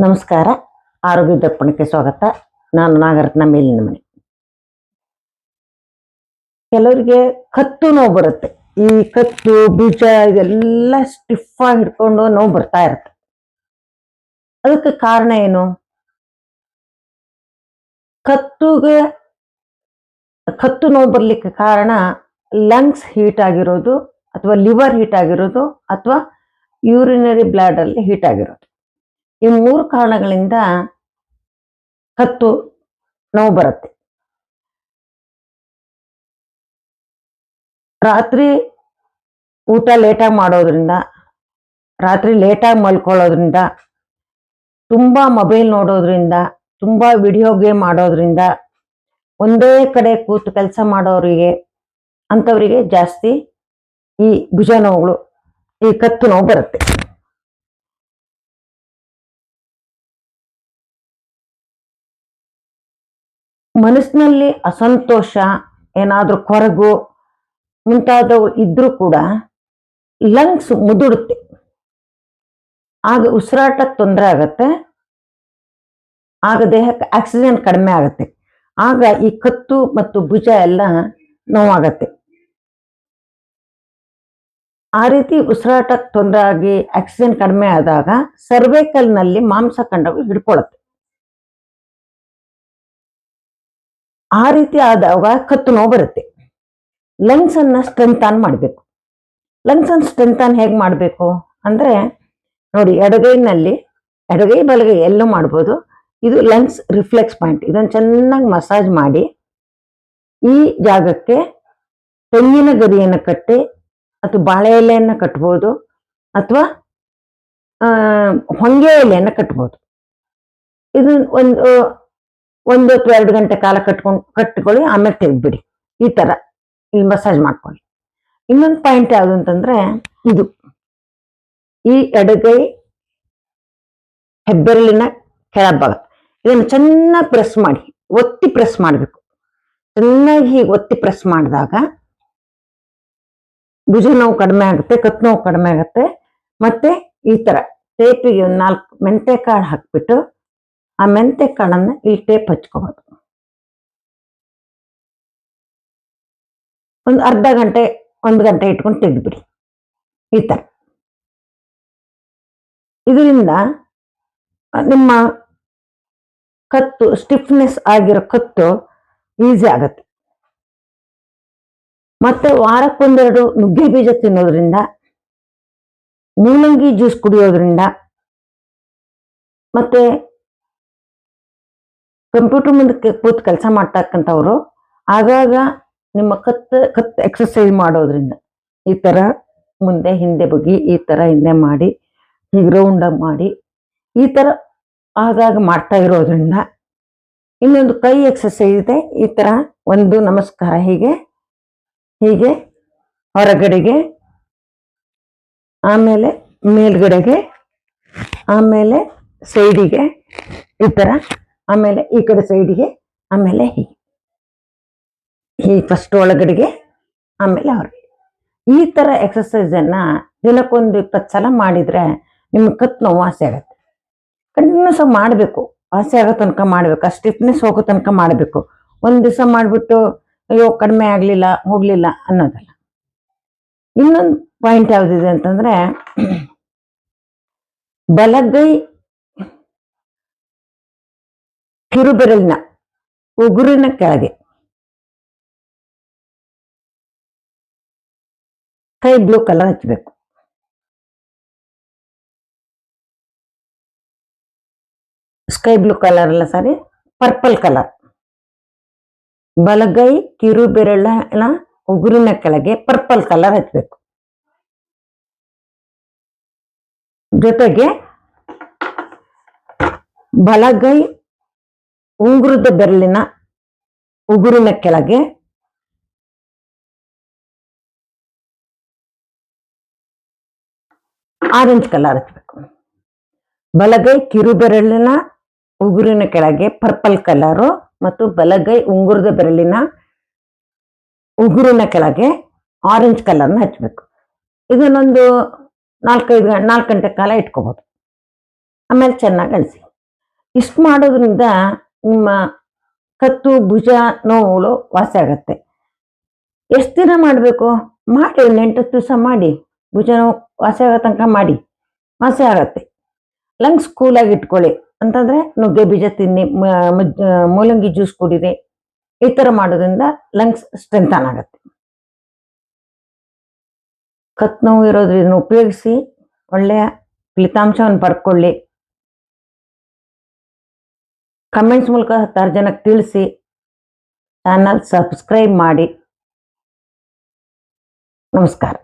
ನಮಸ್ಕಾರ. ಆರೋಗ್ಯ ದರ್ಪಣಕ್ಕೆ ಸ್ವಾಗತ. ನಾನು ನಾಗರತ್ನ ಮೇಲಿನ ಮನೆ. ಕೆಲವರಿಗೆ ಕತ್ತು ನೋವು ಬರುತ್ತೆ. ಈ ಕತ್ತು, ಬೀಜ ಇದೆಲ್ಲ ಸ್ಟಿಫ್ ಆಗಿ ಹಿಡ್ಕೊಂಡು ನೋವು ಬರ್ತಾ ಇರುತ್ತೆ. ಅದಕ್ಕೆ ಕಾರಣ ಏನು? ಕತ್ತುಗೆ, ಕತ್ತು ನೋವು ಬರ್ಲಿಕ್ಕೆ ಕಾರಣ ಲಂಗ್ಸ್ ಹೀಟ್ ಆಗಿರೋದು ಅಥವಾ ಲಿವರ್ ಹೀಟ್ ಆಗಿರೋದು ಅಥವಾ ಯೂರಿನರಿ ಬ್ಲಾಡ್ ಅಲ್ಲಿ ಹೀಟ್ ಆಗಿರೋದು. ಈ ಮೂರು ಕಾರಣಗಳಿಂದ ಕತ್ತು ನೋವು ಬರುತ್ತೆ. ರಾತ್ರಿ ಊಟ ಲೇಟಾಗಿ ಮಾಡೋದ್ರಿಂದ, ರಾತ್ರಿ ಲೇಟಾಗಿ ಮಲ್ಕೊಳ್ಳೋದ್ರಿಂದ, ತುಂಬ ಮೊಬೈಲ್ ನೋಡೋದ್ರಿಂದ, ತುಂಬ ವಿಡಿಯೋ ಗೇಮ್ ಆಡೋದ್ರಿಂದ, ಒಂದೇ ಕಡೆ ಕೂತು ಕೆಲಸ ಮಾಡೋರಿಗೆ, ಅಂಥವರಿಗೆ ಜಾಸ್ತಿ ಈ ಭುಜ ನೋವುಗಳು ಈ ಕತ್ತು ನೋವು ಬರುತ್ತೆ. ಮನಸ್ಸಿನಲ್ಲಿ ಅಸಂತೋಷ, ಏನಾದ್ರೂ ಕೊರಗು ಮುಂತಾದವು ಇದ್ರೂ ಕೂಡ ಲಂಗ್ಸ್ ಮುದುಡುತ್ತೆ. ಆಗ ಉಸಿರಾಟಕ್ಕೆ ತೊಂದರೆ ಆಗತ್ತೆ. ಆಗ ದೇಹಕ್ಕೆ ಆಕ್ಸಿಜನ್ ಕಡಿಮೆ ಆಗುತ್ತೆ. ಆಗ ಈ ಕತ್ತು ಮತ್ತು ಭುಜ ಎಲ್ಲ ನೋವಾಗತ್ತೆ. ಆ ರೀತಿ ಉಸಿರಾಟಕ್ಕೆ ತೊಂದರೆ ಆಗಿ ಆಕ್ಸಿಜನ್ ಕಡಿಮೆ ಆದಾಗ ಸರ್ವೇಕಲ್ನಲ್ಲಿ ಮಾಂಸಖಂಡವು ಹಿಡ್ಕೊಳತ್ತೆ. ಆ ರೀತಿ ಆದಾಗ ಕತ್ತು ನೋವು ಬರುತ್ತೆ. ಲಂಗ್ಸ್ ಅನ್ನ ಆನ್ ಮಾಡಬೇಕು. ಲಂಗ್ಸ್ ಅನ್ನ ಸ್ಟ್ರೆಂಥನ್ ಹೇಗೆ ಮಾಡಬೇಕು ಅಂದ್ರೆ ನೋಡಿ ಎಡಗೈನಲ್ಲಿ, ಎಡಗೈ ಬಲಗೈ ಎಲ್ಲೂ ಮಾಡ್ಬೋದು. ಇದು ಲಂಗ್ಸ್ ರಿಫ್ಲೆಕ್ಸ್ ಪಾಯಿಂಟ್ ಇದನ್ನು ಚೆನ್ನಾಗಿ ಮಸಾಜ್ ಮಾಡಿ ಈ ಜಾಗಕ್ಕೆ ತೆಂಗಿನ ಗರಿಯನ್ನು ಕಟ್ಟಿ ಅಥವಾ ಬಾಳೆ ಎಲೆಯನ್ನು ಕಟ್ಬೋದು ಅಥವಾ ಹೊಂಗೆ ಎಲೆಯನ್ನು ಕಟ್ಬೋದು. ಇದು ಒಂದು ಒಂದು ಅಥವಾ ಎರಡು ಗಂಟೆ ಕಾಲ ಕಟ್ಕೊಂಡು, ಕಟ್ಕೊಳ್ಳಿ, ಆಮೇಲೆ ತೆಗೆದ್ಬಿಡಿ. ಈ ಥರ. ಇಲ್ಲಿ ಮಸಾಜ್ ಮಾಡ್ಕೊಳ್ಳಿ. ಇನ್ನೊಂದು ಪಾಯಿಂಟ್ ಯಾವುದು ಅಂತಂದ್ರೆ, ಇದು. ಈ ಎಡಗೈ ಹೆಬ್ಬೆರಳಿನ ಕೆಳಭಾಗ. ಇದನ್ನು ಚೆನ್ನಾಗಿ ಪ್ರೆಸ್ ಮಾಡಿ. ಒತ್ತಿ ಪ್ರೆಸ್ ಮಾಡಬೇಕು. ಚೆನ್ನಾಗಿ ಹೀಗೆ ಒತ್ತಿ ಪ್ರೆಸ್ ಮಾಡಿದಾಗ ಭುಜ ನೋವು ಕಡಿಮೆ ಆಗುತ್ತೆ ಕತ್ತು ನೋವು ಕಡಿಮೆ ಆಗುತ್ತೆ. ಮತ್ತೆ ಈ ತರ ಟೇಪಿಗೆ ಒಂದು ನಾಲ್ಕು ಮೆಂತೆ ಕಾಳು ಹಾಕ್ಬಿಟ್ಟು ಆ ಮೆಂತೆ ಕಾಳನ್ನ ಇಲ್ಲಿ ಟೇಪ್ ಹಚ್ಕೋಬೋದು. ಒಂದು ಅರ್ಧ ಗಂಟೆ, ಒಂದು ಗಂಟೆ ಇಟ್ಕೊಂಡು ತೆಗೆದ್ಬಿಡಿ. ಈ ಥರ ಇದರಿಂದ ನಿಮ್ಮ ಕತ್ತು ಸ್ಟಿಫ್ನೆಸ್ ಆಗಿರೋ ಕತ್ತು ಈಸಿ ಆಗತ್ತೆ. ಮತ್ತೆ ವಾರಕ್ಕೊಂದೆರಡು ನುಗ್ಗೆ ಬೀಜ ತಿನ್ನೋದ್ರಿಂದ, ಮೂಲಂಗಿ ಜ್ಯೂಸ್ ಕುಡಿಯೋದ್ರಿಂದ, ಮತ್ತೆ ಕಂಪ್ಯೂಟರ್ ಮುಂದಕ್ಕೆ ಕೂತು ಕೆಲಸ ಮಾಡ್ತಕ್ಕಂಥವ್ರು, ಆಗಾಗ ನಿಮ್ಮ ಕತ್ತು ಕತ್ ಎಕ್ಸಸೈಸ್ ಮಾಡೋದ್ರಿಂದ ಈ ತರ ಮುಂದೆ ಹಿಂದೆ ಬಗ್ಗಿ, ಈ ತರ ಹಿಂದೆ ಮಾಡಿ ಹೀಗೆ ರೌಂಡಾಗಿ ಮಾಡಿ, ಈ ತರ ಆಗಾಗ ಮಾಡ್ತಾ ಇರೋದ್ರಿಂದ ಇನ್ನೊಂದು ಕೈ ಎಕ್ಸಸೈಸ್ ಇದೆ. ಈ ತರ ಒಂದು ನಮಸ್ಕಾರ ಹೀಗೆ ಹೀಗೆ ಹೊರಗಡೆಗೆ, ಆಮೇಲೆ ಮೇಲ್ಗಡೆಗೆ, ಆಮೇಲೆ ಸೈಡಿಗೆ, ಈ ಥರ ಆಮೇಲೆ ಈ ಕಡೆ ಸೈಡಿಗೆ, ಆಮೇಲೆ ಹೀಗೆ. ಈ ಫಸ್ಟ್ ಒಳಗಡೆಗೆ, ಆಮೇಲೆ ಹೊರಗೆ. ಈ ಥರ ಎಕ್ಸಸೈಸನ್ನು ದಿನಕ್ಕೊಂದು ಇಪ್ಪತ್ತು ಸಲ ಮಾಡಿದರೆ ನಿಮ್ಗೆ ಕತ್ ನೋವು ವಾಸಿ ಆಗುತ್ತೆ. ಕಂಟಿನ್ಯೂಸ್ ಮಾಡಬೇಕು. ವಾಸಿ ಆಗೋ ತನಕ ಮಾಡಬೇಕು. ಆ ಸ್ಟಿಫ್ನೆಸ್ ಹೋಗೋ ತನಕ ಮಾಡಬೇಕು. ಒಂದು ದಿವಸ ಮಾಡ್ಬಿಟ್ಟು ಅಯ್ಯೋ, ಕಡಿಮೆ ಆಗಲಿಲ್ಲ, ಹೋಗಲಿಲ್ಲ ಅನ್ನೋದಲ್ಲ. ಇನ್ನೊಂದು ಪಾಯಿಂಟ್ ಯಾವುದಿದೆ ಅಂತಂದ್ರೆ, ಬಲಗೈ ಕಿರುಬೆರಳಿನ ಉಗುರಿನ ಕೆಳಗೆ. ಕೈ ಬ್ಲೂ ಕಲರ್ ಹಚ್ಚಬೇಕು ಸ್ಕೈ ಬ್ಲೂ ಕಲರ್ ಅಲ್ಲ ಸಾರಿ ಪರ್ಪಲ್ ಕಲರ್ ಬಲಗೈ ಕಿರು ಬೆರಳಿನ ಉಗುರಿನ ಕೆಳಗೆ ಪರ್ಪಲ್ ಕಲರ್ ಹಚ್ಚಬೇಕು ಜೊತೆಗೆ ಬಲಗೈ, ಉಂಗುರದ ಬೆರಳಿನ ಉಗುರಿನ ಕೆಳಗೆ ಆರೆಂಜ್ ಕಲರ್ ಹಚ್ಚಬೇಕು ಬಲಗೈ, ಕಿರುಬೆರಳಿನ ಉಗುರಿನ ಕೆಳಗೆ ಪರ್ಪಲ್ ಕಲರು ಮತ್ತು ಬಲಗೈ ಉಂಗುರದ ಬೆರಳಿನ ಉಗುರಿನ ಕೆಳಗೆ ಆರೆಂಜ್ ಕಲರ್ನ ಹಚ್ಚಬೇಕು ಇದನ್ನೊಂದು ನಾಲ್ಕೈದು ನಾಲ್ಕು ಗಂಟೆ ಕಾಲ ಇಟ್ಕೋಬೋದು. ಆಮೇಲೆ ಚೆನ್ನಾಗಿ ಅಳಿಸಿ. ಇಷ್ಟು ಮಾಡೋದ್ರಿಂದ ನಿಮ್ಮ ಕತ್ತು, ಭುಜ, ನೋವುಗಳು ವಾಸಿ ಆಗತ್ತೆ. ಎಷ್ಟು ದಿನ ಮಾಡಬೇಕು? ಮಾಡಿ, ಒಂದು ಎಂಟತ್ತು ದಿವಸ ಮಾಡಿ. ಭುಜ ನೋವು ವಾಸಿ ಆಗೋ ತನಕ ಮಾಡಿ. ವಾಸಿ ಆಗತ್ತೆ. ಲಂಗ್ಸ್ ಕೂಲಾಗಿ ಇಟ್ಕೊಳ್ಳಿ. ಅಂತಂದ್ರೆ ನುಗ್ಗೆ ಬೀಜ ತಿನ್ನಿ ಮೂಲಂಗಿ ಜ್ಯೂಸ್ ಕುಡಿರಿ, ಈ ಥರ ಮಾಡೋದ್ರಿಂದ ಲಂಗ್ಸ್ ಸ್ಟ್ರೆಂಥನ್ ಆಗುತ್ತೆ. ಕತ್ ನೋವು ಇರೋದ್ರಿಂದ ಉಪಯೋಗಿಸಿ ಒಳ್ಳೆಯ ಫಲಿತಾಂಶವನ್ನು ಪಡ್ಕೊಳ್ಳಿ. ಕಮೆಂಟ್ಸ್ ಮೂಲಕ ಹತ್ತಾರು ಜನಕ್ಕೆ ತಿಳಿಸಿ ಚಾನಲ್ ಸಬ್ಸ್ಕ್ರೈಬ್ ಮಾಡಿ. ನಮಸ್ಕಾರ.